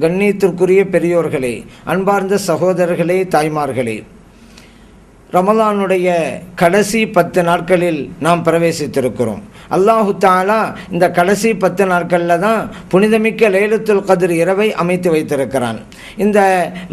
கண்ணியத்திற்குரிய பெரியோர்களே அன்பார்ந்த சகோதரர்களே தாய்மார்களே. ரமலானுடைய கடைசி பத்து நாட்களில் நாம் பிரவேசித்திருக்கிறோம். அல்லாஹு தாலா இந்த கடைசி பத்து நாட்களில் தான் புனிதமிக்க லைலத்துல் கதிர் இரவை அமைத்து வைத்திருக்கிறான். இந்த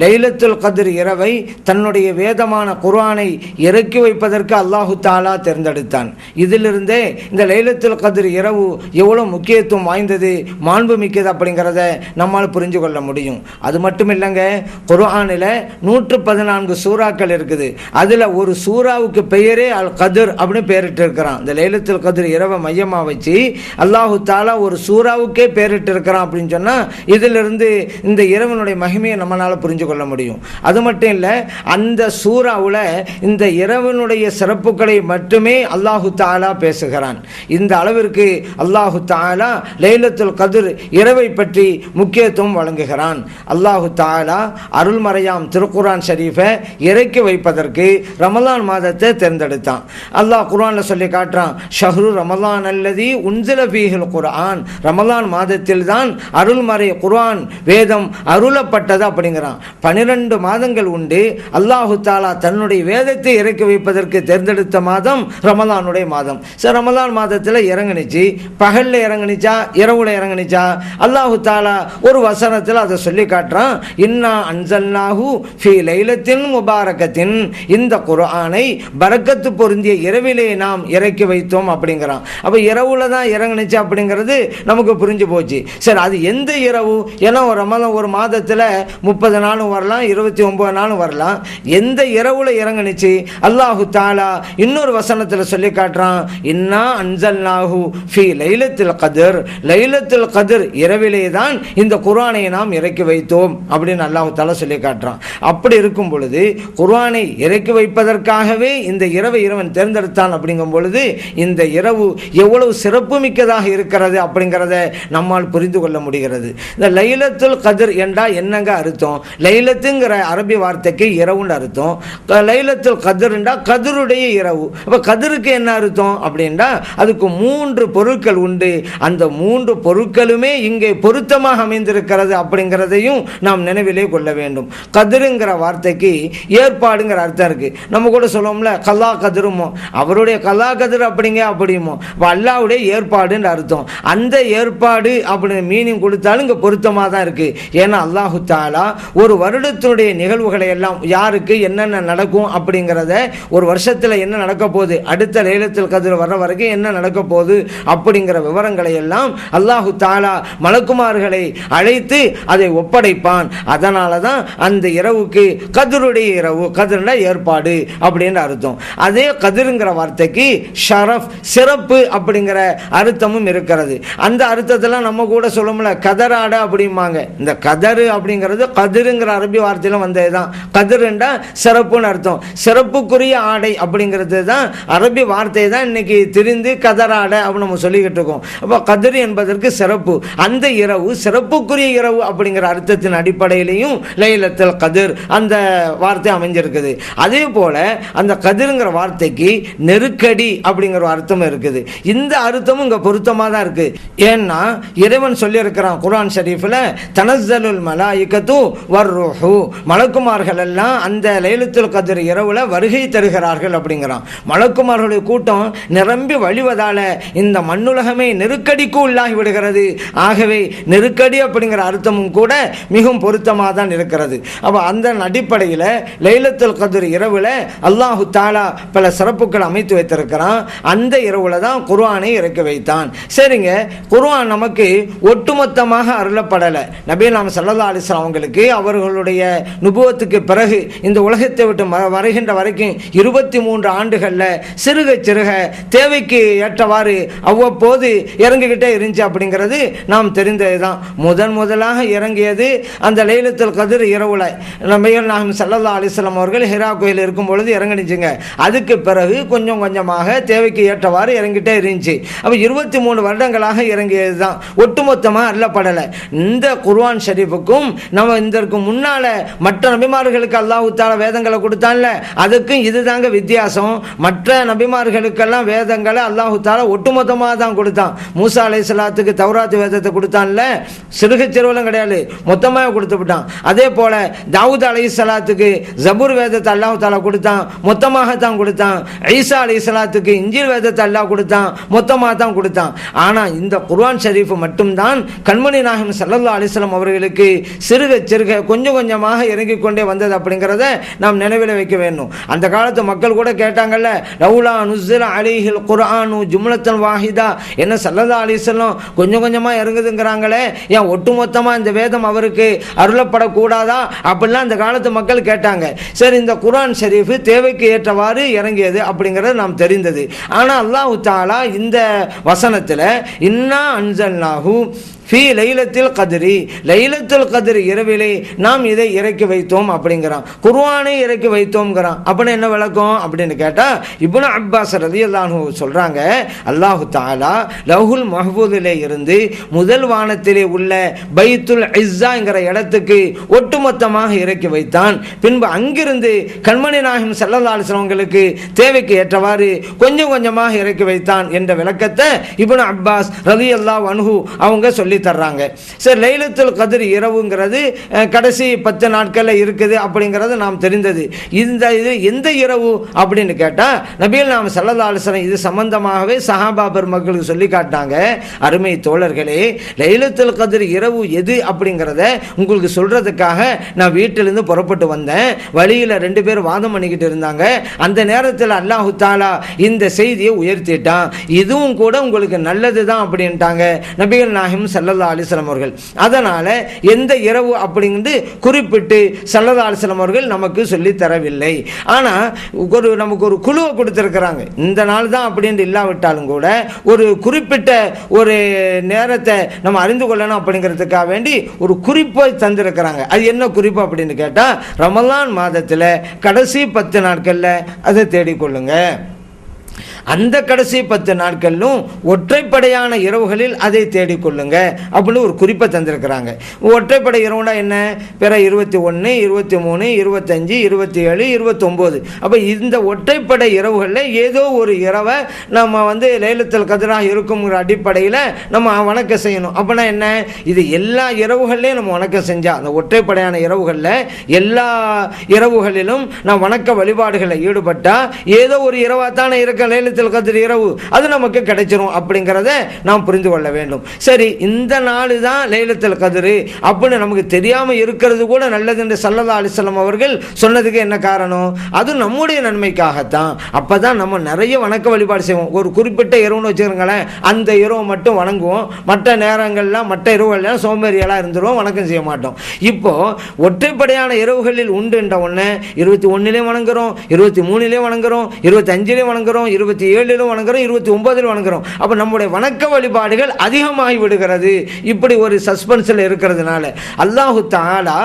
லைலத்துல் கதிர் இரவை தன்னுடைய வேதமான குர்ஆனை இறக்கி வைப்பதற்கு அல்லாஹு தாலா தேர்ந்தெடுத்தான். இதிலிருந்தே இந்த லைலத்துல் கதிர் இரவு எவ்வளோ முக்கியத்துவம் வாய்ந்தது மாண்பு மிக்கது அப்படிங்கிறத நம்மால் புரிஞ்சு கொள்ள முடியும். அது மட்டும் இல்லைங்க குர்ஆனில் நூற்று பதினான்கு சூறாக்கள் இருக்குது. அதில் ஒரு சூறாவுக்கு பெயரே அல் கதிர் அப்படின்னு பெயரிட்டு இருக்கிறான் இந்த லைலத்துல் கதிர் இரவை மையமாக வச்சு அல்லாஹு தாலா ஒரு சூறாவுக்கே பேரிட்டு இருக்கிறான் அப்படின்னு சொன்னால் இதிலிருந்து இந்த இறைவனுடைய மகிமையை நம்மளால் புரிஞ்சு கொள்ள முடியும். அது மட்டும் இல்லை அந்த சூறாவில் இந்த இறைவனுடைய சிறப்புகளை மட்டுமே அல்லாஹு தாலா பேசுகிறான். இந்த அளவிற்கு அல்லாஹு தாலா லைலத்துல் கதிர் இரவை பற்றி முக்கியத்துவம் வழங்குகிறான். அல்லாஹு தாலா அருள்மறையாம் திருக்குரான் ஷரீஃபை இறக்கி வைப்பதற்கு ரமலான் மாதத்தை தேர்ந்தெடுத்தான். அல்லாஹ் குர்ஆனில் சொல்லி காட்டுறான் ஷஹ்ரு ரமலான் அல்லதி உன்சில குரான் குர்ஆன். ரமலான் மாதத்தில் தான் அருள்மறை குர்ஆன் வேதம் அருளப்பட்டது அப்படிங்கிறான். பனிரெண்டு மாதங்கள் உண்டு. அல்லாஹு தாலா தன்னுடைய வேதத்தை இறக்கி வைப்பதற்கு தேர்ந்தெடுத்த மாதம் ரமலானுடைய மாதம். சரி ரமலான் மாதத்தில் இறங்குனுச்சு. பகலில் இறங்குனுச்சா? இரவுல இறங்குனுச்சா? அல்லாஹு தாலா ஒரு வசனத்தில் அதை சொல்லி காட்டுறான். இன்னா அன்சல்னாஹு ஃபி லைலத்தின் முபாரக்கத்தின் இந்த குர்ஆனை பரக்கத்து பொருந்திய இரவிலே நாம் இறக்கி வைத்தோம் அப்படிங்கிறான். அப்போ இரவில் தான் இறங்குனுச்சு அப்படிங்கிறது நமக்கு புரிஞ்சு போச்சு. சரி அது எந்த இரவு? ஏன்னா ஒரு மாதம் ஒரு மாதத்தில் முப்பது நாளும் வரலாம் இருபத்தி ஒம்பது நாளும் வரலாம். எந்த இரவில் இறங்குனுச்சு? அல்லாஹு தாலா இன்னொரு வசனத்தில் சொல்லி காட்டுறான். இன்னா அன்சல்னாஹு ஃபி லைலத்தில் கதிர். லைலத்தில் கதிர் இரவிலே தான் இந்த குரானை நாம் இறக்கி வைத்தோம் அப்படின்னு அல்லாஹு தாலா சொல்லி காட்டுறான். அப்படி இருக்கும் பொழுது குர்ஆனை இறக்கி வைப்பதற்காகவே இந்த இரவை இறைவன் தேர்ந்தெடுத்தான் அப்படிங்கும் பொழுது இந்த இரவு எவ்வளவு சிறப்பு மிக்கதாக இருக்கிறது அப்படிங்கிறத நம்மால் புரிந்து கொள்ள முடிகிறது. இந்த லைலத்துல் கதிர் என்றா என்னங்க அர்த்தம்? லைலத்துங்கிற அரபி வார்த்தைக்கு இரவுன்னு அர்த்தம். லைலத்துல் கதிர்ண்டா கதிருடைய இரவு. இப்போ கதிருக்கு என்ன அர்த்தம்? அப்படின்னா அதுக்கு மூன்று பொருட்கள் உண்டு. அந்த மூன்று பொருட்களுமே இங்கே பொருத்தமாக அமைந்திருக்கிறது அப்படிங்கிறதையும் நாம் நினைவிலே கொள்ள வேண்டும். கதிருங்கிற வார்த்தைக்கு ஏற்பாடுங்கிற அர்த்தம் இருக்கு. நம்ம கூட சொல்லுவோம்ல கல்லா கதிருமோ? அவருடைய கல்லா கதிர் அப்படிங்க அப்படிமோ? இப்போ அல்லாவுடைய ஏற்பாடுன்ற அர்த்தம். அந்த ஏற்பாடு அப்படின்னு மீனிங் கொடுத்தாலும் இங்கே பொருத்தமாக தான் இருக்குது ஏன்னா அல்லாஹு தாலா ஒரு வருடத்தினுடைய நிகழ்வுகளை எல்லாம் யாருக்கு என்னென்ன நடக்கும் அப்படிங்கிறத ஒரு வருஷத்தில் என்ன நடக்க போகுது அடுத்த லேலத்தில் கதிர் வர்ற வரைக்கும் என்ன நடக்க போகுது அப்படிங்கிற விவரங்களை எல்லாம் அல்லாஹு தாலா மலக்குமார்களை அழைத்து அதை ஒப்படைப்பான். அதனால தான் அந்த இரவுக்கு கதிருடைய இரவு கதிர்னா ஏற்பாடு அப்படின்னு அர்த்தம். அதே கதிருங்கிற வார்த்தைக்கு ஷரஃப் சிறப்பு அப்படிங்கிற அர்த்தமும் இருக்கிறது. அந்த அர்த்தத்தெல்லாம் நம்ம கூட சொல்லும்ல கதராட அப்படிம்பாங்க. இந்த கதறு அப்படிங்கிறது கதிருங்கிற அரபி வார்த்தையில வந்தது தான் கதிருண்டா சிறப்புன்னு அர்த்தம். சிறப்புக்குரிய ஆடை அப்படிங்கிறது தான் அரபி வார்த்தை தான் இன்னைக்கு திரிந்து கதராடை அப்படின்னு நம்ம சொல்லிக்கிட்டு இருக்கோம். அப்போ கதிர் என்பதற்கு சிறப்பு. அந்த இரவு சிறப்புக்குரிய இரவு அப்படிங்கிற அர்த்தத்தின் அடிப்படையிலையும் லைலத்தில் கதிர் அந்த வார்த்தை அமைஞ்சிருக்குது. அதே போல அந்த கதிருங்கிற வார்த்தைக்கு நெருக்கடி அப்படிங்கிற அர்த்தம் இருக்குது. இந்த அர்த்தமும் இங்கே பொருத்தமாக தான் இருக்குது ஏன்னா இறைவன் சொல்லியிருக்கிறான் குரான் ஷரீஃபில் தனசலுல் மலாயிக்கத்து வர்ருஹு. மலக்குமார்கள் எல்லாம் அந்த லைலத்துல் கதிர் இரவில் வருகை தருகிறார்கள் அப்படிங்கிறான். மலக்குமார்களுடைய கூட்டம் நிரம்பி வழிவதால் இந்த மண்ணுலகமே நெருக்கடிக்கு உள்ளாகி விடுகிறது. ஆகவே நெருக்கடி அப்படிங்கிற அர்த்தமும் கூட மிகவும் பொருத்தமாக தான் இருக்கிறது. அப்போ அந்த அடிப்படையில் லைலத்துல் கதிர் இரவில் அல்லாஹு தாலா பல சிறப்புகள் அமைத்து வைத்திருக்கிறான். அந்த இரவில் தான் குர்ஆனை இறக்கி வைத்தான். சரிங்க குர்ஆன் நமக்கு ஒட்டுமொத்தமாக அருளப்படலை. நபீலாம் சல்லா அலிஸ்லாம் அவங்களுக்கு அவர்களுடைய நுபுவத்துக்கு பிறகு இந்த உலகத்தை விட்டு வருகின்ற வரைக்கும் இருபத்தி மூன்று ஆண்டுகளில் சிறுக சிறுக தேவைக்கு ஏற்றவாறு அவ்வப்போது இறங்கிக்கிட்டே இருந்துச்சு அப்படிங்கிறது நாம் தெரிந்தது தான் முதன் முதலாக இறங்கியது அந்த லைலத்தில் கதிர் இரவுல. நபிகள் நாகம் சல்லல்லா அலிஸ்லாம் அவர்கள் ஹிரா கோயில் இருக்கும் பொழுது இறங்கிடுச்சுங்க. அதுக்கு பிறகு கொஞ்சம் கொஞ்சமாக தேவைக்கு ஏற்றவாறு இறங்கிட்டே இருந்துச்சு. அப்போ இருபத்தி மூணு வருடங்களாக இறங்கியது தான் ஒட்டுமொத்தமாக அருளப்படலை இந்த குர்வான் ஷரீஃபுக்கும் நம்ம இதற்கு முன்னால் மற்ற நபிமார்களுக்கு அல்லாஹுத்தால வேதங்களை கொடுத்தான்ல அதுக்கும் இதுதாங்க வித்தியாசம். மற்ற நபிமார்களுக்கெல்லாம் வேதங்களை அல்லாஹு தாலா ஒட்டுமொத்தமாக தான் கொடுத்தான். மூசா அலை சலாத்துக்கு தௌராத்து வேதத்தை கொடுத்தான்ல சிறுகு சிறுவலும் கிடையாது. மொத்தமாக கொடுத்து விட்டான். அதே போல் தாவூத் அலை சலாத்துக்கு ஜபூர் வேதத்தை அல்லாஹு தாலா கொடுத்தான். மொத்தமாக தான் கொடுத்தான். ஐசா அலை சலாத்துக்கு இஞ்சில் வேதத்தை அல்லாஹ் கொடுத்தான். மொத்தமாக தான் கொடுத்தான். ஆனால் இந்த குர்ஆன் ஷரீஃப் மட்டும்தான் கண்மணி நாயகம் சல்லல்லா அலிஸ்லாம் அவர்களுக்கு சிறுக சிறுக கொஞ்சம் கொஞ்சமாக இறங்கிக் கொண்டே வந்தது அப்படிங்கிறத நாம் நினைவில் வைக்க வேண்டும். அந்த காலத்து மக்கள் கூட கேட்டாங்கல்ல ரவுலா நுஸ்ஸில அலிஹில் குர்ஆனு ஜும்லத்தன் வாஹிதா? என்ன சல்லல்லா அலிஸ்லாம் கொஞ்சம் கொஞ்சமாக இறங்குதுங்கிறாங்களே ஏன் ஒட்டுமொத்தமாக இந்த வேதம் அவருக்கு அருளப்படக்கூடாதா? அப்படிலாம் அந்த காலத்து மக்கள் கேட்டாங்க. சரி இந்த குர்ஆன் ஷரீஃப் தேவைக்கு ஏற்றவாறு இறங்கியது அப்படிங்கிறது நாம் தெரிந்தது. ஆனால் அல்லாஹு தாலா இந்த வசனத்தில் இன்னா நாகும் ஃபி லைலத்தில் கதிரி லைலத்தில் கதிரி இரவிலே நாம் இதை இறக்கி வைத்தோம் அப்படிங்கிறான். குர்வானை இறக்கி வைத்தோம்ங்கிறான். அப்படின்னு என்ன விளக்கம்? அப்படின்னு கேட்டால் இப்னு அப்பாஸ் ரலியல்லாஹு சொல்கிறாங்க அல்லாஹு தாலா லஹுல் மஹபூதிலே இருந்து முதல் வானத்திலே உள்ள பைத்துல் இஸ்ஸாங்கிற இடத்துக்கு ஒட்டுமொத்தமாக இறக்கி வைத்தான். பின்பு அங்கிருந்து கண்மணி நாயகம் சல்லல்லா தேவைக்கு ஏற்றவாறு கொஞ்சம் கொஞ்சமாக இறக்கி வைத்தான் என்ற விளக்கத்தை இப்னு அப்பாஸ் ரதி அல்லா அனுகு அவங்க சொல்லி தர்றாங்க. சரி லைலத்துல் கதிர் இரவுங்கிறது கடைசி பத்து நாட்களில் இருக்குது அப்படிங்கிறது நாம் தெரிந்தது. இந்த இது எந்த இரவு அப்படின்னு கேட்டால் நபியில் நாம் சல்லல்லா ஆலோசனை இது சம்பந்தமாகவே சஹாபா பெருமக்களுக்கு சொல்லி காட்டினாங்க. அருமை தோழர்களே லைலத்துல் கதிர் இரவு எது அப்படிங்கிறத உங்களுக்கு சொல்றதுக்காக நான் வீட்டிலிருந்து புறப்பட்டு வந்தேன். வழியில் ரெண்டு பேர் வாதம் பண்ணிக்கிட்டு இருந்தாங்க. அந்த நேரத்தில் அல்லாஹு தாலா இந்த செய்தியை உயர்த்திட்டான். இதுவும் கூட உங்களுக்கு நல்லது தான் அப்படின்ட்டாங்க. நபிகள் நாயகம் சல்லல்லா அலிஸ்லாம் அவர்கள். அதனால் எந்த இரவு அப்படிங்கிறது குறிப்பிட்டு சல்லல்லா அலிஸ்லாம் அவர்கள் நமக்கு சொல்லி தரவில்லை. ஆனால் ஒரு நமக்கு ஒரு குழுவை கொடுத்துருக்குறாங்க. இந்த நாள் தான் அப்படின்னு இல்லாவிட்டாலும் கூட ஒரு குறிப்பிட்ட ஒரு நேரத்தை நம்ம அறிந்து கொள்ளணும் அப்படிங்கிறதுக்காக வேண்டி ஒரு குறிப்பை தந்திருக்கிறாங்க. அது என்ன குறிப்பு அப்படின்னு கேட்டால் ரமலான் மாதத்தில் கடைசி பத்து நாட்களில் அதை தேடிக்கொள்ளுங்கள் அந்த கடைசி பத்து நாட்களிலும் ஒற்றைப்படையான இரவுகளில் அதை தேடிக்கொள்ளுங்க அப்படின்னு ஒரு குறிப்பை தந்திருக்கிறாங்க. ஒற்றைப்படை இரவுனா என்ன? பிற இருபத்தி ஒன்று இருபத்தி மூணு இருபத்தஞ்சு இருபத்தி ஏழு இருபத்தொம்போது அப்போ இந்த ஒற்றைப்படை இரவுகளில் ஏதோ ஒரு இரவை நம்ம வந்து லேலத்தில் கதிராக இருக்குங்கிற அடிப்படையில் நம்ம வணக்கம் செய்யணும். அப்படின்னா என்ன? இது எல்லா இரவுகள்லேயும் நம்ம வணக்கம் செஞ்சால் அந்த ஒற்றைப்படையான இரவுகளில் எல்லா இரவுகளிலும் நான் வணக்க வழிபாடுகளில் ஈடுபட்டால் ஏதோ ஒரு இரவாக தானே இருக்க லைலத்தில் கதிர் இரவு அது நமக்கு கிடைச்சிரும் அப்படிங்கிறத நாம் புரிந்து கொள்ள வேண்டும். சரி இந்த நாள் தான் லைலத்தில் கதிர். அப்படின்னு நமக்கு தெரியாமல் இருக்கிறது கூட நல்லது என்று சல்லதா அலிஸ்லாம் அவர்கள் சொன்னதுக்கு என்ன காரணம்? அது நம்முடைய நன்மைக்காகத்தான். அப்போ தான் நம்ம நிறைய வணக்க வழிபாடு செய்வோம். ஒரு குறிப்பிட்ட இரவுன்னு வச்சுக்கிறோங்களேன் அந்த இரவு மட்டும் வணங்குவோம். மற்ற நேரங்கள்லாம் மற்ற இரவுகள்லாம் சோம்பேறியெல்லாம் இருந்துருவோம் வணக்கம் செய்ய மாட்டோம். இப்போது ஒற்றைப்படையான இரவுகளில் உண்டுன்ற ஒன்று இருபத்தி ஒன்றுலேயும் வணங்குறோம் இருபத்தி மூணுலேயும் வணங்குறோம் இருபத்தஞ்சிலையும் வணங்குறோம் இருபத்தி ஏழிலும் வணங்குறோம் இருபத்தி ஒன்பதிலும் வணங்குறோம். அப்போ நம்முடைய வணக்க வழிபாடுகள் அதிகமாகி விடுகிறது. இப்படி ஒரு சஸ்பென்ஸில் இருக்கிறதுனால. அல்லாஹு தாலா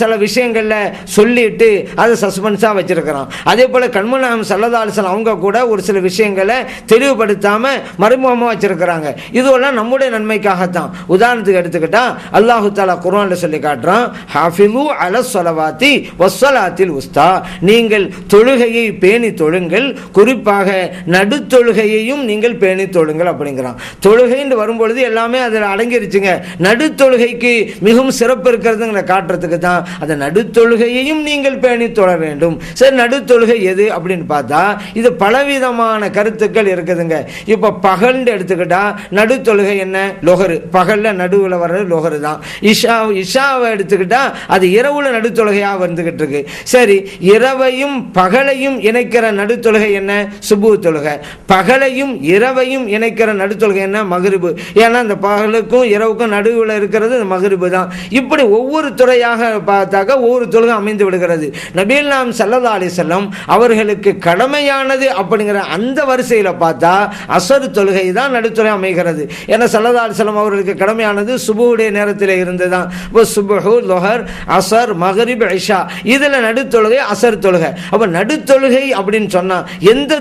சில விஷயங்களில் சொல்லிட்டு அதை சஸ்பென்ஸாக வச்சிருக்கிறான். அதே போல் கண்மநாயம் சல்லதாலசன் அவங்க கூட ஒரு சில விஷயங்களை தெளிவுபடுத்தாமல் மறைமுகமாக வச்சிருக்கிறாங்க. இதுவெல்லாம் நம்முடைய நன்மைக்காகத்தான். உதாரணத்துக்கு எடுத்துக்கிட்டால் அல்லாஹு தாலா குரானில் சொல்லி காட்டுறான் ஹாஃபிலு அல சொலவாத்தி வஸ்ஸலாத்தில் உஸ்தா. நீங்கள் தொழுகையை பேணி தொழுங்கள். குறிப்பாக நடுத்தொழுகையையும் நீங்கள் பேணி தொழுங்கள் அப்படிங்கிறான். தொழுகைன்னு வரும்பொழுது எல்லாமே அதில் அடங்கிருச்சுங்க. நடுத்தொழுகைக்கு மிகவும் சிறப்பு இருக்கிறதுங்கிற காட்டுறதுக்கு தான் அந்த நடுத்தொழுகையையும் நீங்கள் பேணி தொழ வேண்டும். சரி நடுத்தொழுகை எது அப்படின்னு பார்த்தா இது பலவிதமான கருத்துக்கள் இருக்குதுங்க. இப்போ பகல்னு எடுத்துக்கிட்டா நடுத்தொழுகை என்ன? லொகரு. பகலில் நடுவில் வர்றது லொகரு தான். இஷா இஷாவை எடுத்துக்கிட்டா அது இரவுல நடுத்தொழுகையாக வந்துக்கிட்டு இருக்கு. சரி இரவையும் பகலையும் இணைக்கிற நடுத்தொழுகை என்ன? சுபு தொழுகை பகலையும் இரவையும் இணைக்கிற நடுத்தொழுகை என்ன? மகிரிபு. ஏன்னா இந்த பகலுக்கும் இரவுக்கும் நடுவில் இருக்கிறது இந்த தான். இப்படி ஒவ்வொரு துறையாக பார்த்தாக்க ஒவ்வொரு தொழுகை அமைந்து விடுகிறது. நபீல் நாம் சல்லதா அலி செல்லம் அவர்களுக்கு கடமையானது அப்படிங்கிற அந்த வரிசையில் பார்த்தா அசர் தொழுகை தான் நடுத்துறை அமைகிறது. ஏன்னா சல்லதா அலி செல்லம் அவர்களுக்கு கடமையானது சுபுடைய நேரத்தில் இருந்து தான் இப்போ சுபஹு லொஹர் அசர் மகரிப் ஐஷா இதில் நடுத்தொழுகை அசர் தொழுகை. அப்போ நடுத்தொழுகை அப்படின்னு சொன்னால் எந்த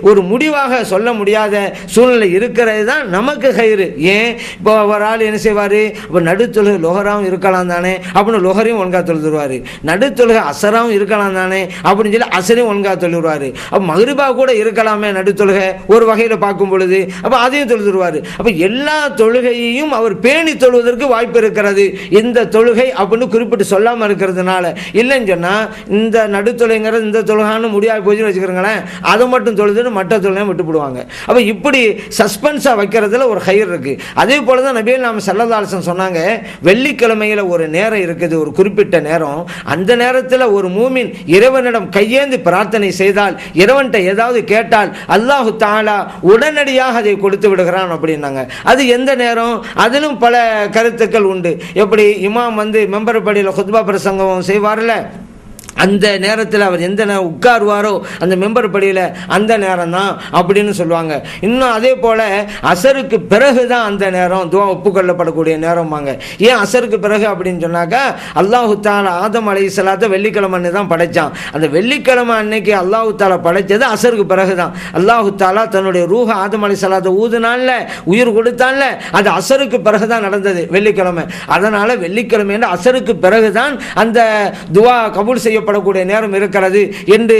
ஒரு முடிவாக சொல்ல முடியாத சூழ்நிலை இருக்கிறது தான் நமக்கு கயிறு. ஏன்? இப்போ ஒரு ஆள் என்ன செய்வார்? இப்போ நடுத்தொழுகை லொஹராவும் இருக்கலாம் தானே? அப்படின்னு லொஹரையும் ஒழுங்காக தொழுதுருவார். நடுத்தொழுகை அசராவும் இருக்கலாம் தானே? அப்படின்னு சொல்லி அசரையும் ஒழுங்காக தொழுவார் அப்போ மகிரிபா கூட இருக்கலாமே நடுத்தொழுகை ஒரு வகையில் பார்க்கும் பொழுது. அப்போ அதையும் தொழுதுருவார். அப்போ எல்லா தொழுகையையும் அவர் பேணி தொழுவதற்கு வாய்ப்பு இருக்கிறது. இந்த தொழுகை அப்படின்னு குறிப்பிட்டு சொல்லாமல் இருக்கிறதுனால. இல்லைன்னு சொன்னால் இந்த நடுத்தொழுங்கிறது இந்த தொழுகான்னு முடியாது போச்சுன்னு வச்சுக்கிறோங்களேன் அதை மட்டும் தொழுதுன்னு மற்ற தொழிலையும் விட்டுவிடுவாங்க அப்போ இப்படி சஸ்பென்ஸாக வைக்கிறதுல ஒரு ஹையர் இருக்குது அதே போல தான் நபியல் நாம் செல்லதாலசன் சொன்னாங்க வெள்ளிக்கிழமையில் ஒரு நேரம் இருக்குது ஒரு குறிப்பிட்ட நேரம். அந்த நேரத்தில் ஒரு மூமின் இறைவனிடம் கையேந்து பிரார்த்தனை செய்தால் இறைவன்கிட்ட ஏதாவது கேட்டால் அல்லாஹு தாலா உடனடியாக அதை கொடுத்து விடுகிறான் அப்படின்னாங்க. அது எந்த நேரம்? அதிலும் பல கருத்துக்கள் உண்டு. எப்படி இமாம் வந்து மெம்பர் படியில் குத்பா பிரசங்கம் செய்வார்ல? அந்த நேரத்தில் அவர் எந்த நேரம் உட்காருவாரோ அந்த மெம்பர் படியில் அந்த நேரம் தான் அப்படின்னு சொல்லுவாங்க. இன்னும் அதே போல் அசருக்கு பிறகு தான் அந்த நேரம் துவா ஒப்புக்கொள்ளப்படக்கூடிய நேரம்பாங்க. ஏன் அசருக்கு பிறகு அப்படின்னு சொன்னாக்கா அல்லாஹு தாலா ஆதம் அலை சலாத்தை வெள்ளிக்கிழமை தான் படைச்சான். அந்த வெள்ளிக்கிழமை அன்னைக்கு அல்லாஹு தாலா படைச்சது அசருக்கு பிறகு தான் அல்லாஹு தாலா தன்னுடைய ரூஹ ஆதம் அலை சலாத்தை ஊதுனால உயிர் கொடுத்தான்ல அது அசருக்கு பிறகு தான் நடந்தது வெள்ளிக்கிழமை. அதனால் வெள்ளிக்கிழமை அசருக்கு பிறகு தான் அந்த துவா கபூல் செய்யப்பட செய்யப்படக்கூடிய நேரம் இருக்கிறது என்று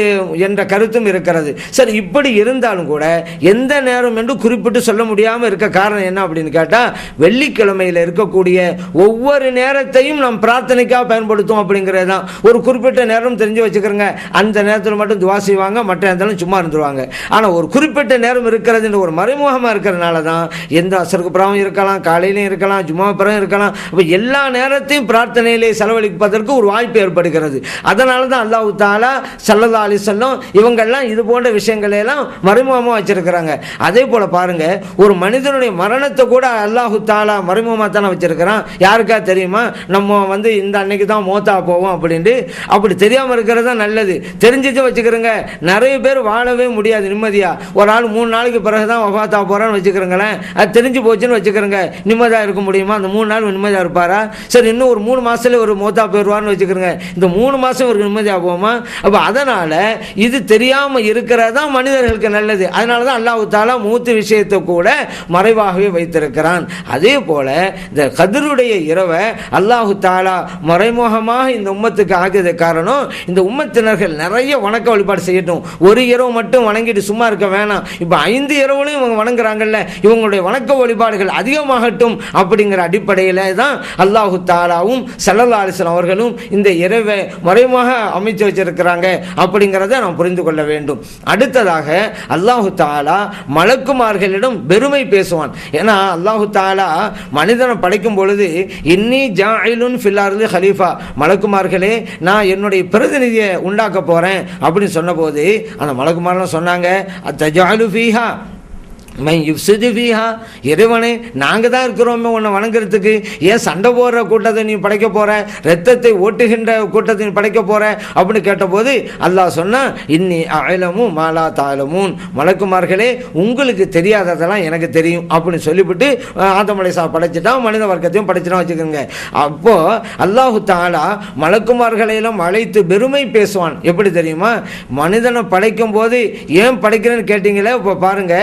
என்ற கருத்தும் இருக்கிறது. சரி இப்படி இருந்தாலும் கூட எந்த நேரம் என்று குறிப்பிட்டு சொல்ல முடியாமல் இருக்க காரணம் என்ன அப்படின்னு கேட்டால் வெள்ளிக்கிழமையில் இருக்கக்கூடிய ஒவ்வொரு நேரத்தையும் நாம் பிரார்த்தனைக்காக பயன்படுத்தும் அப்படிங்கிறது தான். ஒரு குறிப்பிட்ட நேரம் தெரிஞ்சு வச்சுக்கிறோங்க. அந்த நேரத்தில் மட்டும் துவா செய்வாங்க மற்ற நேரத்திலும் சும்மா இருந்துருவாங்க. ஆனால் ஒரு குறிப்பிட்ட நேரம் இருக்கிறதுன்ற ஒரு மறைமுகமாக இருக்கிறதுனால தான் எந்த அசருக்கு பிறகும் இருக்கலாம் காலையிலையும் இருக்கலாம் ஜும்மா பிறகு இருக்கலாம். அப்போ எல்லா நேரத்தையும் பிரார்த்தனையிலே செலவழிப்பதற்கு ஒரு வாய்ப்பு ஏற்படுகிறது. அதனால் அதனால தான் அல்லாஹு தாலா சல்லல்லா அலி சொல்லம் இவங்கெல்லாம் இது போன்ற விஷயங்களையெல்லாம் மறைமுகமாக வச்சிருக்கிறாங்க. அதே போல் பாருங்க ஒரு மனிதனுடைய மரணத்தை கூட அல்லாஹு தாலா மறைமுகமாக தானே வச்சுருக்கிறான். யாருக்கா தெரியுமா? நம்ம வந்து இந்த அன்னைக்கு தான் மோத்தா போவோம் அப்படின்ட்டு. அப்படி தெரியாமல் இருக்கிறது தான் நல்லது. தெரிஞ்சுட்டு வச்சுக்கிறோங்க நிறைய பேர் வாழவே முடியாது நிம்மதியாக ஒரு ஆள் மூணு நாளைக்கு பிறகு தான் வபாத்தா போகிறான்னு வச்சுக்கிறோங்களேன். அது தெரிஞ்சு போச்சுன்னு வச்சுக்கிறோங்க நிம்மதியாக இருக்க முடியுமா? அந்த மூணு நாள் நிம்மதியாக இருப்பாரா? சரி இன்னும் ஒரு மூணு மாதத்துல ஒரு மோத்தா போயிடுவான்னு வச்சுக்கிறோங்க. இந்த மூணு மாதம் ஒரு நிம்மதியாக போவோமா அப்போ அதனால் இது தெரியாமல் இருக்கிறது தான் மனிதர்களுக்கு நல்லது. அதனால தான் அல்லாஹு தாலா மூத்து விஷயத்தை கூட மறைவாகவே வைத்திருக்கிறான். அதே போல் இந்த கதிருடைய இரவை அல்லாஹு தாலா மறைமுகமாக இந்த உம்மத்துக்கு ஆகியது காரணம் இந்த உம்மத்தினர்கள் நிறைய வணக்க வழிபாடு செய்யட்டும். ஒரு இரவு மட்டும் வணங்கிட்டு சும்மா இருக்க வேணாம். இப்போ ஐந்து இரவுலையும் இவங்க வணங்குறாங்கல்ல இவங்களுடைய வணக்க வழிபாடுகள் அதிகமாகட்டும் அப்படிங்கிற அடிப்படையில் தான் அல்லாஹு தாலாவும் சல்லல்லா அலிஸ்லாம் அவர்களும் இந்த இரவை மறைமுக அமைச்சு வச்சிருக்கிறாங்க அப்படிங்கிறத நாம் புரிந்து கொள்ள வேண்டும். அடுத்ததாக அல்லாஹு தாலா மலக்குமார்களிடம் பெருமை பேசுவான். ஏன்னா அல்லாஹு தாலா மனிதனை படைக்கும் பொழுது இன்னி ஜாயிலுன் ஃபில்லார்லு ஹலீஃபா மலக்குமார்களே நான் என்னுடைய பிரதிநிதியை உண்டாக்க போகிறேன் அப்படின்னு சொன்னபோது அந்த மலக்குமாரெலாம் சொன்னாங்க அத்தஜாலு ஃபீஹா மை இறைவனே நாங்கள் தான் இருக்கிறோமே உன்னை வணங்குறதுக்கு. ஏன் சண்டை போடுற கூட்டத்தை நீ படைக்க போகிற ரத்தத்தை ஓட்டுகின்ற கூட்டத்தை நீ படைக்க போகிற அப்படின்னு கேட்டபோது அல்லாஹ் சொன்னால் இன்னி அயலமும் மாலா தாயலமும் மலக்குமார்களே உங்களுக்கு தெரியாததெல்லாம் எனக்கு தெரியும் அப்படின்னு சொல்லிவிட்டு ஆத்தமலை சா படைச்சிட்டான் மனித வர்க்கத்தையும் படைச்சிட்டான் வச்சுக்கோங்க. அப்போது அல்லாஹு தாலா மலக்குமார்களையெல்லாம் அழைத்து பெருமை பேசுவான். எப்படி தெரியுமா? மனிதனை படைக்கும் போது ஏன் படைக்கிறேன்னு கேட்டீங்களே இப்போ பாருங்க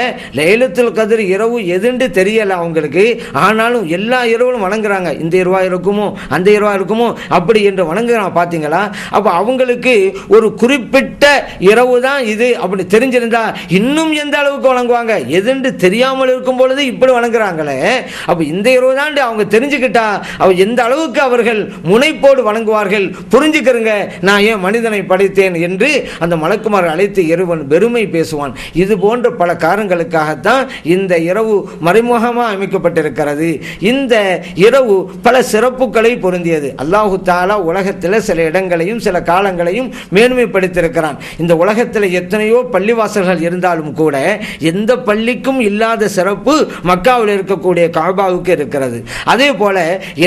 லைலத்துல் கதிர் இரவு எதுன்னு தெரியல அவங்களுக்கு. ஆனாலும் எல்லா இரவும் வணங்குறாங்க. இந்த இரவா இருக்குமோ அந்த இரவா இருக்குமோ அப்படி என்று வணங்குறான் பார்த்தீங்களா அப்போ அவங்களுக்கு ஒரு குறிப்பிட்ட இரவு தான் இது அப்படி தெரிஞ்சிருந்தா இன்னும் எந்த அளவுக்கு வணங்குவாங்க? எதுன்னு தெரியாமல் இருக்கும் பொழுது இப்படி வணங்குறாங்களே. அப்போ இந்த இரவு தான் அவங்க தெரிஞ்சுக்கிட்டா அவ எந்த அளவுக்கு அவர்கள் முனைப்போடு வணங்குவார்கள்? புரிஞ்சுக்கிறங்க. நான் ஏன் மனிதனை படைத்தேன் என்று அந்த மலக்குமார் அழைத்து இறைவன் பெருமை பேசுவான். இது போன்ற பல காரணங்களுக்காகத்தான் இந்த இரவு மறைமுகமாக அமைக்கப்பட்டிருக்கிறது. இந்த இரவு பல சிறப்புகளை பொருந்தியது. அல்லாஹு தாலா உலகத்தில் சில இடங்களையும் சில காலங்களையும் மேன்மைப்படுத்தியிருக்கிறான். இந்த உலகத்தில் எத்தனையோ பள்ளிவாசல்கள் இருந்தாலும் கூட எந்த பள்ளிக்கும் இல்லாத சிறப்பு மக்காவில் இருக்கக்கூடிய காபாவுக்கு இருக்கிறது. அதே போல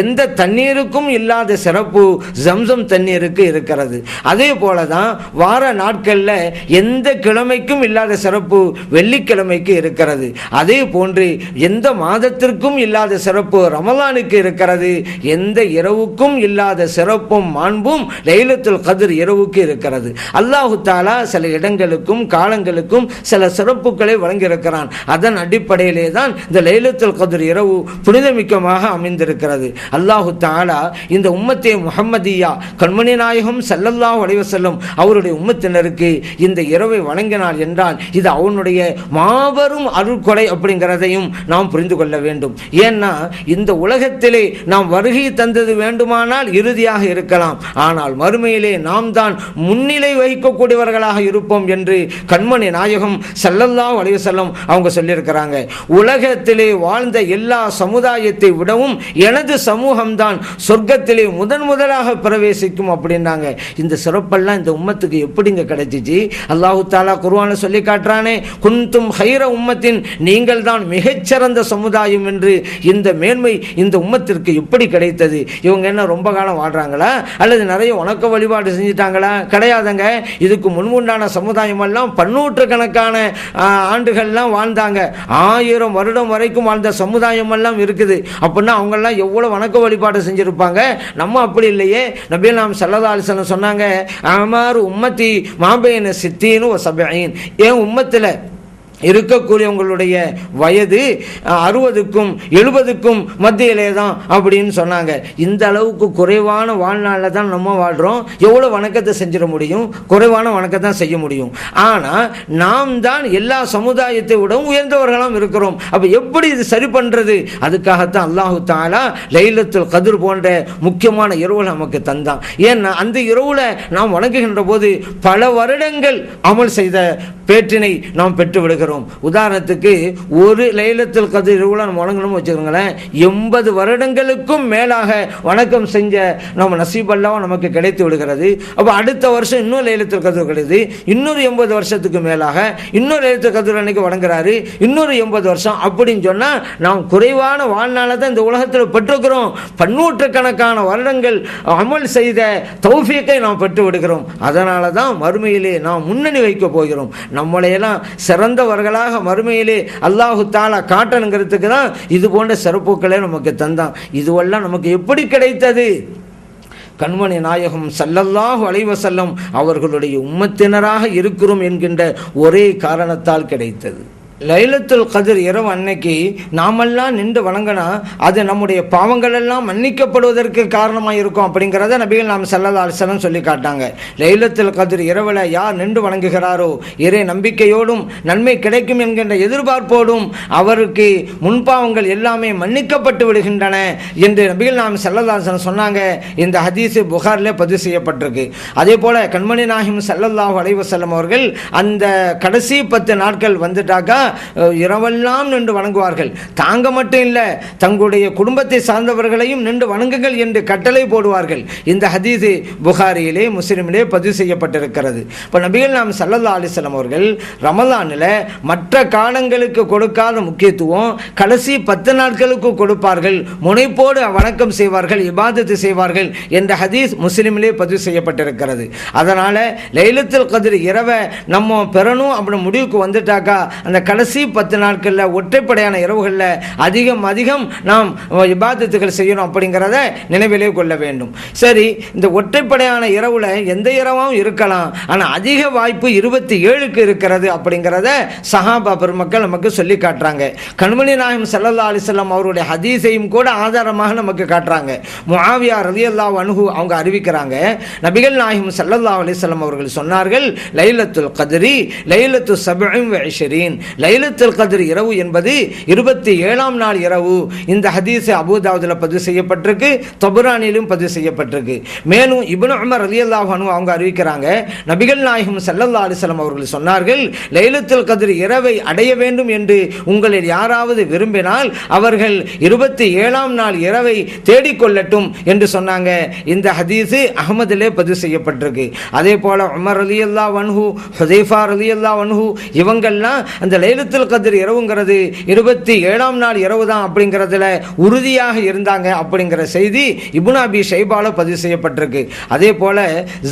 எந்த தண்ணீருக்கும் இல்லாத சிறப்பு ஜம்சம் தண்ணீருக்கு இருக்கிறது. அதே போல தான் வார நாட்களில் எந்த கிழமைக்கும் இல்லாத சிறப்பு வெள்ளிக்கிழமைக்கு இருக்கிறது. இருக்கிறது. அதே போன்று எந்த மாதத்திற்கும் இல்லாத சிறப்பு ரமலானுக்கு இருக்கிறது. எந்த இரவுக்கும் இல்லாத சிறப்பும் மாண்பும் லைலத்துல் கதிர் இரவுக்கு இருக்கிறது. அல்லாஹு தாலா சில இடங்களுக்கும் காலங்களுக்கும் சில சிறப்புகளை வழங்கியிருக்கிறான். அதன் அடிப்படையிலே தான் இந்த லைலத்துல் கதிர் இரவு புனிதமிக்கமாக அமைந்திருக்கிறது. அல்லாஹு தாலா இந்த உம்மத்தே முகம்மதியா கண்மணி நாயகம் ஸல்லல்லாஹு அலைஹி வஸல்லம் அவருடைய உம்மத்தினருக்கு இந்த இரவை வழங்கினார் என்றால் இது அவனுடைய மாபெரும் அருள்கொலை அப்படிங்கிறதையும் நாம் புரிந்து கொள்ள வேண்டும். ஏன்னா இந்த உலகத்திலே நாம் வருகை தந்தது வேண்டுமானால் இறுதியாக இருக்கலாம். ஆனால் மறுமையிலே நாம் தான் முன்னிலை வகிக்கக்கூடியவர்களாக இருப்போம் என்று கண்மணி நாயகம் செல்லல்லா அலைஹி செல்லும் அவங்க சொல்லியிருக்கிறாங்க. உலகத்திலே வாழ்ந்த எல்லா சமுதாயத்தை விடவும் எனது சமூகம்தான் சொர்க்கத்திலே முதன் முதலாக பிரவேசிக்கும் அப்படின்னாங்க. இந்த சிறப்பெல்லாம் இந்த உம்மத்துக்கு எப்படிங்க கிடைச்சிச்சு? அல்லாஹு தாலா குருவான சொல்லி காட்டுறானே குந்தும் ஹைர உம்மத்தின் நீங்கள் தான் மிகச்சிறந்த சமுதாயம் என்று இந்த மேன்மை இந்த உம்மத்திற்கு எப்படி கிடைத்தது. இவங்க என்ன ரொம்ப காலம் வாடுறாங்களா அல்லது நிறைய உணக்க வழிபாடு செஞ்சிட்டாங்களா? கிடையாதுங்க. இதுக்கு முன்முண்டான சமுதாயம் எல்லாம் பன்னூற்றுக்கணக்கான ஆண்டுகள்லாம் வாழ்ந்தாங்க. ஆயிரம் வருடம் வரைக்கும் வாழ்ந்த சமுதாயம் எல்லாம் இருக்குது. அப்படின்னா அவங்கெல்லாம் எவ்வளோ வணக்க வழிபாடு செஞ்சுருப்பாங்க? நம்ம அப்படி இல்லையே. நபியல் நாம் சல்லா சொன்னாங்க அமார் உம்மத்தி மாபேன சித்தின்னு ஒரு சபையின். என் உம்மத்தில் இருக்கக்கூடியவங்களுடைய வயது அறுபதுக்கும் எழுபதுக்கும் மத்தியிலே தான் அப்படின்னு சொன்னாங்க. இந்த அளவுக்கு குறைவான வாழ்நாளில் தான் நம்ம வாழ்கிறோம் எவ்வளோ வணக்கத்தை செஞ்சிட முடியும்? குறைவான வணக்கத்தை தான் செய்ய முடியும். ஆனால் நாம் தான் எல்லா சமுதாயத்தை விடவும் உயர்ந்தவர்களும் இருக்கிறோம். அப்போ எப்படி இது சரி பண்ணுறது அதுக்காகத்தான் அல்லாஹு தாலா லைலத்துல் கதிர் போன்ற முக்கியமான இரவுகள் நமக்கு தந்தான். ஏன்னா அந்த இரவில் நாம் வணங்குகின்ற போது பல வருடங்கள் அமல் செய்த பேற்றினை நாம் பெற்று விடுகிறோம் உதாரணத்துக்கு ஒரு லைலத்தில் கதிர் இரவுல நம்ம வணங்கணும்னு வச்சுக்கோங்களேன் எண்பது வருடங்களுக்கும் மேலாக வணக்கம் செஞ்ச நம்ம நசீபெல்லாம் நமக்கு கிடைத்து விடுகிறது. அப்போ அடுத்த வருஷம் இன்னும் லைலத்தில் கதிர் கிடையாது இன்னொரு எண்பது வருஷத்துக்கு மேலாக இன்னொரு லைலத்தில் கதிர் அன்னைக்கு வணங்குறாரு. இன்னொரு எண்பது வருஷம் அப்படின்னு சொன்னால் நாம் குறைவான வாழ்நாளை தான் இந்த உலகத்தில் பெற்றுக்கிறோம் பன்னூற்றுக்கணக்கான வருடங்கள் அமல் செய்த தௌஃபியத்தை நாம் பெற்று விடுகிறோம். அதனால தான் மறுமையிலே நாம் முன்னணி வைக்க போகிறோம். நம்மளையெல்லாம் சிறந்தவர்களாக மறுமையிலே அல்லாஹு தாலா காட்டணுங்கிறதுக்கு தான் இது போன்ற சிறப்புகளை நமக்கு தந்தான். இதுவெல்லாம் நமக்கு எப்படி கிடைத்தது? கண்மணி நாயகம் சல்லல்லாஹு அலைவசல்லம் அவர்களுடைய உம்மத்தினராக இருக்கிறோம் என்கின்ற ஒரே காரணத்தால் கிடைத்தது. லைலத்துல் கதிர் இரவு அன்னைக்கு நாமெல்லாம் நின்று வணங்கினா அது நம்முடைய பாவங்கள் எல்லாம் மன்னிக்கப்படுவதற்கு காரணமாக இருக்கும் அப்படிங்கிறத நபிகள் நாம் செல்லதாசனம் அலிசலம் சொல்லி காட்டாங்க லைலத்துல் கதிர் இரவில் யார் நின்று வணங்குகிறாரோ இறை நம்பிக்கையோடும் நன்மை கிடைக்கும் என்கின்ற எதிர்பார்ப்போடும் அவருக்கு முன்பாவங்கள் எல்லாமே மன்னிக்கப்பட்டு விடுகின்றன என்று நபிகள் நாம் செல்லதாசனம் அலிசலம் சொன்னாங்க. இந்த ஹதீஸ் புகாரில் பதிவு செய்யப்பட்டிருக்கு. அதே போல கண்மணி நாயகம் செல்லல்லாஹு அலைவசல்லம் அவர்கள் அந்த கடைசி பத்து நாட்கள் வந்துட்டாக்கா இரவெல்லாம் நின்று வணங்குவார்கள். தாங்க மட்டும் இல்லை தங்களுடைய குடும்பத்தை சார்ந்தவர்களையும் நின்று வணங்குங்கள் என்று கட்டளை போடுவார்கள். இந்த ஹதீது புகாரியிலே முஸ்லிமிலே பதிவு செய்யப்பட்டிருக்கிறது. இப்போ நபிகள் நாம் சல்லல்லா அலிஸ்லாம் அவர்கள் ரமலானில் மற்ற காலங்களுக்கு கொடுக்காத முக்கியத்துவம் கடைசி பத்து நாட்களுக்கு கொடுப்பார்கள். முனைப்போடு வணக்கம் செய்வார்கள் இபாதத்து செய்வார்கள் என்ற ஹதீஸ் முஸ்லிமிலே பதிவு செய்யப்பட்டிருக்கிறது. அதனால் லைலத்தில் கதிர் இரவை நம்ம பெறணும் அப்படின்னு முடிவுக்கு வந்துட்டாக்கா அந்த கடைசி பத்து நாட்களில் ஒற்றைப்படையான இரவுகளில் அதிகம் அதிகம் நாம் விபாதத்துகள் செய்யணும் அப்படிங்கிறத நினைவிலே கொள்ள வேண்டும். சரி இந்த ஒற்றைப்படையான இரவுல எந்த இரவாகவும் இருக்கலாம். ஆனால் அதிக வாய்ப்பு இருபத்தி ஏழுக்கு இருக்கிறது அப்படிங்கிறத சஹாபா பெருமக்கள் நமக்கு சொல்லி காட்டுறாங்க. கண்மணி நாயம் சல்லல்லா அலிசல்லாம் அவருடைய ஹதீஸையும் கூட ஆதாரமாக நமக்கு காட்டுறாங்க. முஆவியா அல்லா அனுகு அவங்க அறிவிக்கிறாங்க நபிகள் நாயகம் சல்லல்லா அலிசல்லாம் அவர்கள் சொன்னார்கள் லைலத்துல் கதிரி லைலத்து சபும் லைலத்தில் கதிர் இரவு என்பது இருபத்தி ஏழாம் நாள் இரவு. இந்த ஹதீஸ் அபுதாவுதில் பதிவு செய்யப்பட்டிருக்கு தொபுரானிலும் பதிவு செய்யப்பட்டிருக்கு. மேலும் இபுன் அமர் அலி அன்ஹு அவங்க அறிவிக்கிறாங்க நபிகள் நாயகம் ஸல்லல்லாஹு அலைஹி அவர்கள் சொன்னார்கள் லைலத்தில் கதிர் இரவை அடைய வேண்டும் என்று உங்களில் யாராவது விரும்பினால் அவர்கள் இருபத்தி ஏழாம் நாள் இரவை தேடிக்கொள்ளட்டும் என்று சொன்னாங்க. இந்த ஹதீஸு அகமதிலே பதிவு செய்யப்பட்டிருக்கு. அதே போல உமர் ரலியல்லாஹு அன்ஹு அலி அல்லா அன்ஹு இவங்கள்லாம் அந்த லைலத்துல் லைலத்துல் கதிர் இரவுங்கிறது இருபத்தி ஏழாம் நாள் இரவு தான் அப்படிங்கிறதுல உறுதியாக இருந்தாங்க அப்படிங்கிற செய்தி இபுனாபி அபி ஷைபால பதிவு செய்யப்பட்டிருக்கு. அதே போல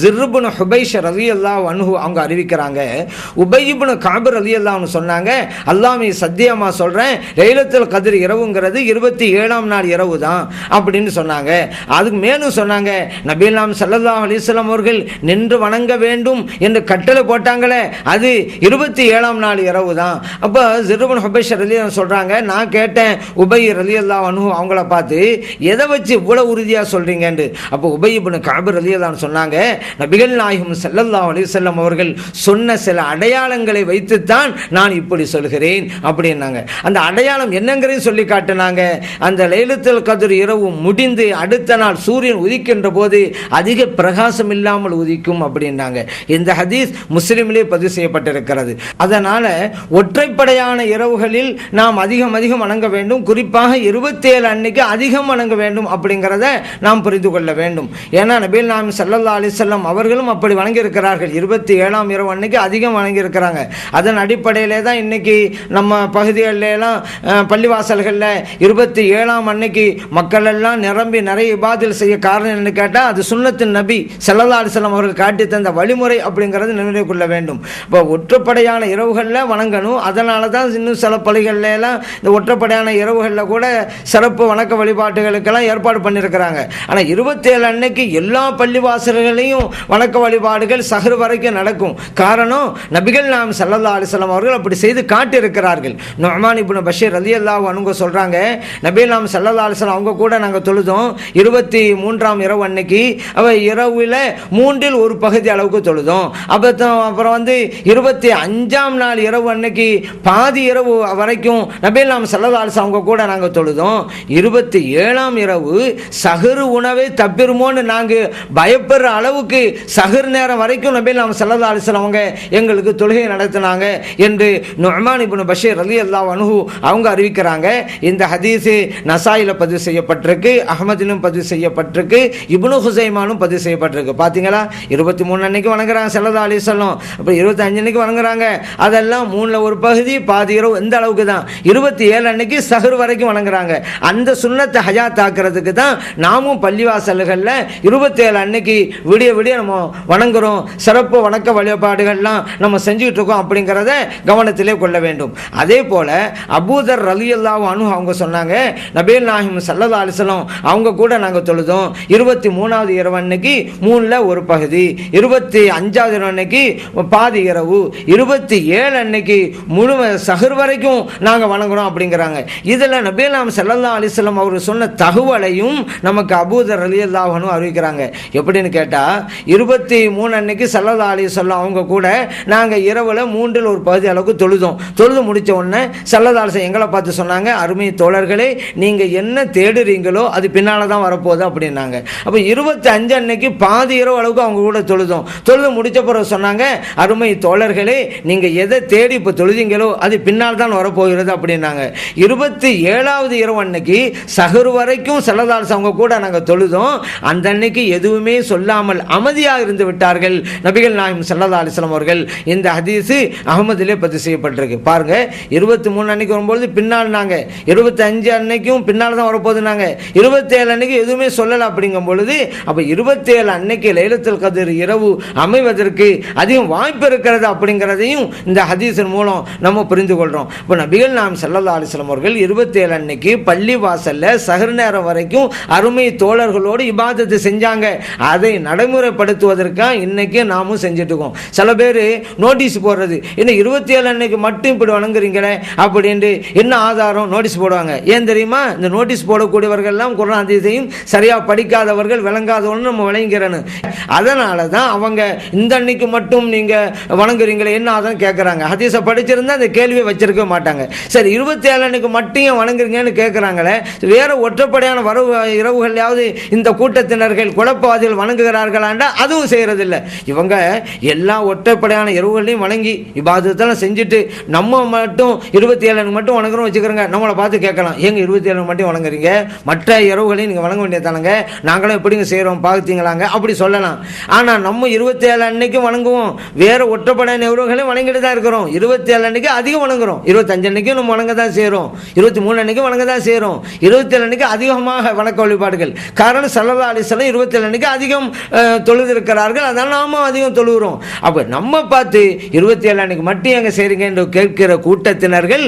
ஜிர்புன் ஹுபைஷ் ரவி அல்லா அன்ஹு அவங்க அறிவிக்கிறாங்க. உபயிபுன் காபர் ரவி அல்லாஹ்னு சொன்னாங்க அல்லாமே சத்தியமாக சொல்கிறேன் லைலத்துல் கதிர் இரவுங்கிறது இருபத்தி ஏழாம் நாள் இரவு தான் அப்படின்னு சொன்னாங்க. அதுக்கு மேலும் சொன்னாங்க நபீலாம் சல்லல்லா அலிஸ்லாம் அவர்கள் நின்று வணங்க வேண்டும் என்று கட்டளை போட்டாங்களே அது இருபத்தி ஏழாம் நாள் இரவு தான். அப்போ ஜிருபன் ஹுபைஷ் ரலி சொல்கிறாங்க நான் கேட்டேன் உபை ரலி அல்லா அனு அவங்கள பார்த்து எதை வச்சு இவ்வளோ உறுதியாக சொல்கிறீங்கன்ட்டு அப்போ உபை இப்னு காபர் ரலி அல்லான்னு சொன்னாங்க நபிகள் நாயகம் செல்லல்லா அலி செல்லம் அவர்கள் சொன்ன சில அடையாளங்களை வைத்துத்தான் நான் இப்படி சொல்கிறேன் அப்படின்னாங்க அந்த அடையாளம் என்னங்கிறதையும் சொல்லி காட்டினாங்க. அந்த லைலத்தில் கதிர் இரவு முடிந்து அடுத்த நாள் சூரியன் உதிக்கின்ற போது அதிக பிரகாசம் இல்லாமல் உதிக்கும் அப்படின்னாங்க. இந்த ஹதீஸ் முஸ்லீம்லேயே பதிவு செய்யப்பட்டிருக்கிறது. அதனால் ஒற்றை ஒற்றைப்படையான இரவுகளில் நாம் அதிகம் அதிகம் வணங்க வேண்டும். குறிப்பாக இருபத்தேழு அன்னைக்கு அதிகம் வணங்க வேண்டும் அப்படிங்கிறத நாம் புரிந்து கொள்ள வேண்டும். ஏன்னா நபீல் நாம் சல்லல்லா அலிசல்லாம் அவர்களும் அப்படி வணங்கியிருக்கிறார்கள். இருபத்தி ஏழாம் இரவு அன்னைக்கு அதிகம் வணங்கியிருக்கிறாங்க. அதன் அடிப்படையிலே தான் இன்னைக்கு நம்ம பகுதிகளிலெல்லாம் பள்ளிவாசல்களில் இருபத்தி ஏழாம் அன்னைக்கு மக்கள் எல்லாம் நிரம்பி நிறைய இபாதில் செய்ய காரணம் என்ன கேட்டால் அது சுண்ணத்தின் நபி சல்லல்லா அலிசல்லாம் அவர்கள் காட்டி தந்த வழிமுறை அப்படிங்கிறது நினைவு கொள்ள வேண்டும். இப்போ ஒற்றுப்படையான இரவுகளில் வணங்கணும். அதனால தான் இன்னும் சில பள்ளிகள்லாம் இந்த ஒற்றைப்படையான இரவுகளில் கூட சிறப்பு வணக்க வழிபாட்டுகளுக்கெல்லாம் ஏற்பாடு பண்ணியிருக்கிறாங்க ஆனால் இருபத்தேழு அன்னைக்கு எல்லா பள்ளிவாசல்களையும் வணக்க வழிபாடுகள் சகர் வரைக்கும் நடக்கும். காரணம் நபிகள் நாம் சல்லல்லா அலிஸ்லாம் அவர்கள் அப்படி செய்து காட்டியிருக்கிறார்கள். நொஹமான் இப்னு பஷீர் அலி அல்லாஹ் அனுங்க சொல்கிறாங்க நபிகள் நாம் சல்லல்லா அலிஸ்லாம் அவங்க கூட நாங்கள் தொழுதோம். இருபத்தி மூன்றாம் இரவு அன்னைக்கு அவள் இரவில் மூன்றில் ஒரு பகுதி அளவுக்கு தொழுதோம். அப்போ அப்புறம் வந்து இருபத்தி அஞ்சாம் நாள் இரவு அன்னைக்கு பாதி இரவு வரைக்கும் நபிகள் நாம் சல்லல்லா அவங்க கூட நாங்கள் தொழுதோம். இருபத்தி ஏழாம் இரவு சஹரு உணவை தப்பிருமோன்னு நாங்கள் பயப்படுற அளவுக்கு சஹர் நேரம் வரைக்கும் நபிகள் நாம் சல்லல்லா அவங்க எங்களுக்கு தொழுகை நடத்தினாங்க என்று நொஹமான் இப்னு பஷீர் அலி அல்லாஹ் அனுகு அவங்க அறிவிக்கிறாங்க. இந்த ஹதீஸு நசாயில் பதிவு செய்யப்பட்டிருக்கு அகமதிலும் பதிவு செய்யப்பட்டிருக்கு இப்னு ஹுசைமானும் பதிவு செய்யப்பட்டிருக்கு. பார்த்தீங்களா இருபத்தி மூணு அன்னைக்கு வணங்குறாங்க செல்லதா அலி சொல்லம் அப்புறம் இருபத்தி அஞ்சு அன்னைக்கு வணங்குறாங்க. அதெல்லாம் மூணில் ஒரு பகுதி பகுதி பாதி இரவு இந்த அளவுக்கு தான். இருபத்தி ஏழு அன்னைக்கு சஹர் வரைக்கும் வணங்குறாங்க. அந்த சுண்ணத்தை ஹஜாத் ஆக்கிறதுக்கு தான் நாமும் பள்ளிவாசல்களில் இருபத்தேழு அன்னைக்கு விடிய விடிய நம்ம வணங்குறோம். சிறப்பு வணக்க வழிபாடுகள்லாம் நம்ம செஞ்சுக்கிட்டு இருக்கோம் அப்படிங்கிறத கவனத்திலே கொள்ள வேண்டும். அதே போல் அபூதர் ரலி அனு அவங்க சொன்னாங்க நபீல் நாஹிம் சல்லதா அலிசலம் அவங்க கூட நாங்கள் தொழுதோம். இருபத்தி மூணாவது இரவு அன்னைக்கு மூணில் ஒரு பகுதி. இருபத்தி அஞ்சாவது இரவு அன்னைக்கு பாதி இரவு. இருபத்தி ஏழு அன்னைக்கு முழு சகுர் வரைக்கும் நாங்கள் வணங்குறோம் அப்படிங்கிறாங்க. இதில் நபீல் நாம் சல்லல்லா அலிஸ்லாம் அவர் சொன்ன தகவலையும் நமக்கு அபூதர் அலி அல்லாஹனும் அறிவிக்கிறாங்க. எப்படின்னு கேட்டால் இருபத்தி மூணு அன்னைக்கு செல்லல்லா அலி சொல்லம் அவங்க கூட நாங்கள் இரவில் மூன்றில் ஒரு பகுதி அளவுக்கு தொழுதோம். தொழுது முடித்த உடனே சல்லல்லா அலிசம் எங்களை பார்த்து சொன்னாங்க அருமை தோழர்களே நீங்கள் என்ன தேடுறீங்களோ அது பின்னால் தான் வரப்போகுது அப்படின்னாங்க. அப்போ இருபத்தி அஞ்சு அன்னைக்கு பாதி இரவு அளவுக்கு அவங்க கூட தொழுதோம். தொழுது முடித்த பிறகு சொன்னாங்க அருமை தோழர்களே நீங்கள் எதை தேடி இப்போ தொழுதீங்களோ அது பின்னால் தான் வரப்போகிறது அப்படின்னாங்க. இருபத்தி ஏழாவது இரவு அன்னைக்கு சகரு வரைக்கும் செல்லதாஸ் அவங்க கூட நாங்கள் தொழுதோம். அந்த அன்னைக்கு எதுவுமே சொல்லாமல் அமைதியாக இருந்து விட்டார்கள் நபிகள் நாயம் சல்லா அலிஸ்லாம் அவர்கள். இந்த ஹதீஸு அகமதிலே பதிவு செய்யப்பட்டிருக்கு. பாருங்க இருபத்தி மூணு அன்னைக்கு வரும்பொழுது பின்னால் நாங்கள் இருபத்தி அஞ்சு அன்னைக்கும் பின்னால் தான் வரப்போகுது நாங்கள் இருபத்தேழு அன்னைக்கு எதுவுமே சொல்லலை அப்படிங்கும் பொழுது அப்போ இருபத்தேழு அன்னைக்கு லைலத்தில் கதிர் இரவு அமைவதற்கு அதிகம் வாய்ப்பு இருக்கிறது அப்படிங்கிறதையும் இந்த ஹதீஸின் மூலம் நம்ம புரிந்து கொள்கிறோம் இப்போ நபிகள் நாம் செல்லல்லா அலிஸ்லம் அவர்கள் இருபத்தேழு அன்னைக்கு பள்ளி வாசலில் சகர் நேரம் வரைக்கும் அருமை தோழர்களோடு இபாதத்தை செஞ்சாங்க. அதை நடைமுறைப்படுத்துவதற்காக இன்றைக்கி நாமும் செஞ்சுட்டு சில பேர் நோட்டீஸ் போடுறது இன்னும் இருபத்தி ஏழு அன்னைக்கு மட்டும் இப்படி வணங்குறீங்களே? அப்படின்ட்டு என்ன ஆதாரம் நோட்டீஸ் போடுவாங்க. ஏன் தெரியுமா? இந்த நோட்டீஸ் போடக்கூடியவர்கள் எல்லாம் குரான் அதிசையும் சரியாக படிக்காதவர்கள் விளங்காதவன்னு நம்ம விளங்கிறன்னு அதனால தான் அவங்க இந்த அன்னைக்கு மட்டும் நீங்கள் வணங்குறீங்களே? என்ன ஆதாரம் கேட்குறாங்க ஹதீஸை இருந்தால் அந்த கேள்வியை வச்சிருக்க மாட்டாங்க. சரி இருபத்தி ஏழனுக்கு மட்டும் வணங்குறீங்கன்னு கேட்குறாங்களே வேறு ஒற்றைப்படையான வரவு இரவுகள்லையாவது இந்த கூட்டத்தினர்கள் குழப்பவாதிகள் வணங்குகிறார்களாண்டா? அதுவும் செய்கிறதில்ல இவங்க எல்லா ஒற்றைப்படையான இரவுகளையும் வணங்கி இபாதத்தெல்லாம் செஞ்சுட்டு நம்ம மட்டும் இருபத்தி ஏழனுக்கு மட்டும் வணங்குறோம் வச்சுக்கிறோங்க. நம்மளை பார்த்து கேட்கலாம். ஏங்க இருபத்தி ஏழு மட்டும் வணங்குறீங்க? மற்ற இரவுகளையும் நீங்கள் வணங்க வேண்டியதானங்க? நாங்களும் எப்படிங்க செய்கிறோம் பார்த்தீங்களாங்க அப்படி சொல்லலாம். ஆனால் நம்ம இருபத்தி ஏழு அன்னைக்கும் வணங்குவோம். வேறு ஒற்றைப்படையான இரவுகளையும் வணங்கிட்டு தான் இருக்கிறோம். இருபத்தி ஏழு அன்னைக்கு அதிகம் வணங்குறோம். இருபத்தஞ்சு அன்னைக்கும் நம்ம வணங்க தான் செய்கிறோம் இருபத்தி மூணு அன்னைக்கு வணங்க தான் செய்கிறோம் இருபத்தேழு அன்னைக்கு அதிகமாக வணக்க வழிபாடுகள். காரணம் சல்லா அலிஸ்லாம் இருபத்தேழு அன்னைக்கு அதிகம் தொழுதிருக்கிறார்கள். அதனால் நாமும் அதிகம் தொழுகிறோம். அப்போ நம்ம பார்த்து இருபத்தி ஏழு அன்னைக்கு மட்டும் எங்கே செய்கிறீங்க என்று கேட்கிற கூட்டத்தினர்கள்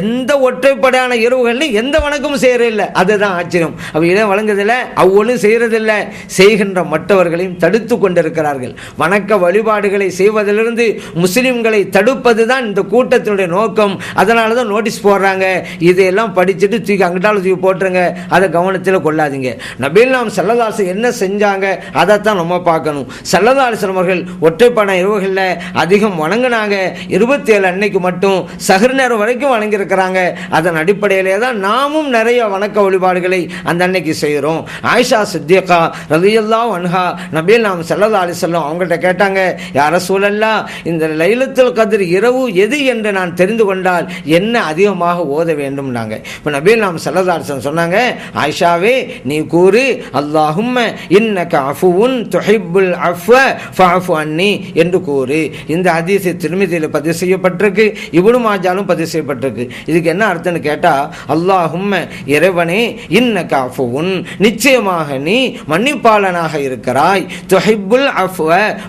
எந்த ஒற்றைப்படையான இரவுகள்லையும் எந்த வணக்கமும் செய்கிறதில்லை அதுதான் ஆச்சரியம். அப்போ இதை வழங்குதில்லை அவ்வளவு செய்கிறதில்லை செய்கின்ற மற்றவர்களையும் தடுத்து கொண்டிருக்கிறார்கள். வணக்க வழிபாடுகளை செய்வதிலிருந்து முஸ்லிம்களை தடுப்பது தான் இந்த கூட்டத்தினுடைய நோக்கம் அதனால தான் நோட்டீஸ் போடுறாங்க. இதையெல்லாம் படிச்சுட்டு தூக்கி அங்கிட்டாலும் தூக்கி போட்டுருங்க. அதை கவனத்தில் கொள்ளாதீங்க. நபீல் நாம் செல்லதாசு என்ன செஞ்சாங்க? அதைத்தான் நம்ம பார்க்கணும். செல்லதாசன் அவர்கள் ஒற்றைப்பட இரவுகளில் அதிகம் வணங்கினாங்க. இருபத்தி ஏழு அன்னைக்கு மட்டும் சகர் நேரம் வரைக்கும் வணங்கியிருக்கிறாங்க. அதன் அடிப்படையிலே தான் நாமும் நிறைய வணக்க வழிபாடுகளை அந்த அன்னைக்கு செய்கிறோம். ஆயிஷா சித்தியக்கா ரதியல்லா வன்ஹா நபீல் நாம் செல்லதா அலி அவங்கள்ட்ட கேட்டாங்க யார சூழல்லா இந்த லைலத்தில் கதிர் இரவு எது என்று நான் தெரிந்து கொண்டால் என்ன அதிகமாக ஓத வேண்டும்னாங்க இப்போ நபீல் நாம் செல்லதா சொன்னாங்க ஆயிஷாவே நீ கூறு அல்லாஹும் இன்னக அஃபுன் தொஹிபுல் அஃவ அன்னி என்று கூறு. இந்த ஹதீஸ் திருமதியில் பதிவு செய்யப்பட்டிருக்கு இவ்வளவு மாஜாலும் பதிவு செய்யப்பட்டிருக்கு. இதுக்கு என்ன அர்த்தம்னு கேட்டால் அல்லாஹும் இறைவனே இன்னக அஃபுவுன் நிச்சயமாக நீ மன்னிப்பாளனாக இருக்கிறாய். தொஹிபுல் அஃவ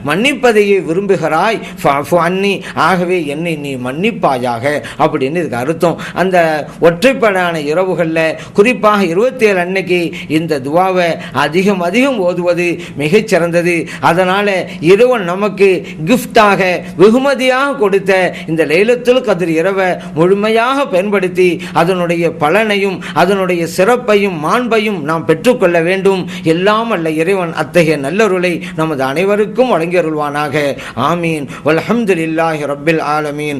மன்னிப்பதையே விரும்புகிறாய். அன்னி ஆகவே என்னை நீ மன்னிப்பாயாக அப்படின்னு இதுக்கு அர்த்தம். அந்த ஒற்றைப்படான இரவுகளில் குறிப்பாக இருபத்தி ஏழு அன்னைக்கு இந்த துவாவை அதிகம் அதிகம் ஓதுவது மிகச்சிறந்தது. அதனால் இறைவன் நமக்கு கிஃப்டாக வெகுமதியாக கொடுத்த இந்த லைலத்துல் கதிர் இரவை முழுமையாக பயன்படுத்தி அதனுடைய பலனையும் அதனுடைய சிறப்பையும் மாண்பையும் நாம் பெற்றுக்கொள்ள வேண்டும். எல்லாம் அல்ல இறைவன் அத்தகைய நல்லருளை நமது அனைவருக்கும் வழங்கியருள்வானாக. ஆமீன். வல்ஹம்துலில்லாஹி ரப்பில் ஆலமீன்.